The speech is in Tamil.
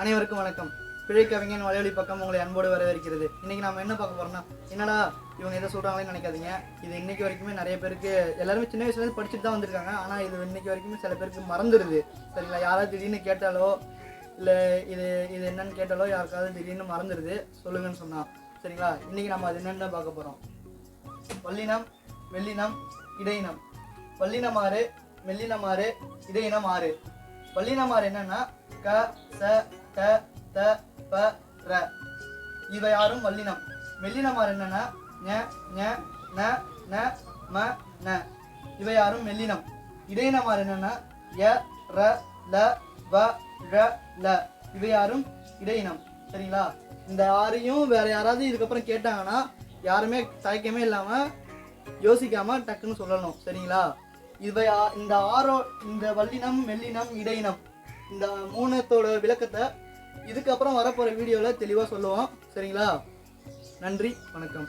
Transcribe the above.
அனைவருக்கும் வணக்கம். பிழை கவிஞன் வலையொலி பக்கம் உங்களை அன்போடு வரவேற்கிறது. இன்னைக்கு நம்ம என்ன பார்க்க போறோம்னா என்னடா இவங்க எதை சொல்றாங்களேன்னு நினைக்காதீங்க. இது இன்னைக்கு வரைக்குமே நிறைய பேருக்கு எல்லாருமே சின்ன வயசுல இருந்து படிச்சுட்டு தான் வந்திருக்காங்க. ஆனா இது இன்னைக்கு வரைக்குமே சில பேருக்கு மறந்துடுது சரிங்களா? யாராவது திடீர்னு கேட்டாலோ இல்ல இது இது என்னன்னு கேட்டாலோ யாருக்காவது திடீர்னு மறந்துடுது சொல்லுங்கன்னு சொன்னா. சரிங்களா? இன்னைக்கு நம்ம அது என்னன்னு பார்க்க போறோம். வல்லினம் வெள்ளினம் இடையினம் வல்லினமாறு மெல்லினமாறு இடையினம் ஆறு. வல்லினமாறு என்னன்னா க ச ட த ப ர. இவை யாரும் வல்லினம். மெல்லினமாறு என்னன்னா ஞ ஞ ந ந ம ந. இவை யாரும் மெல்லினம். இடையினமாறு என்னன்னா ய ர ல வ ழ ல. இவை யாரும் இடையினம். சரிங்களா? இந்த ஆறையும் வேற யாராவது இதுக்கப்புறம் கேட்டாங்கன்னா யாருமே தயக்கமே இல்லாமல் யோசிக்காம டக்குன்னு சொல்லணும். சரிங்களா? இவை ஆ- இந்த ஆரோ இந்த வல்லினம் மெல்லினம் இடையினம். இந்த மூணத்தோட விளக்கத்தை இதுக்கப்புறம் வரப்போகிற வீடியோவில் தெளிவாக சொல்லுவோம். சரிங்களா? நன்றி வணக்கம்.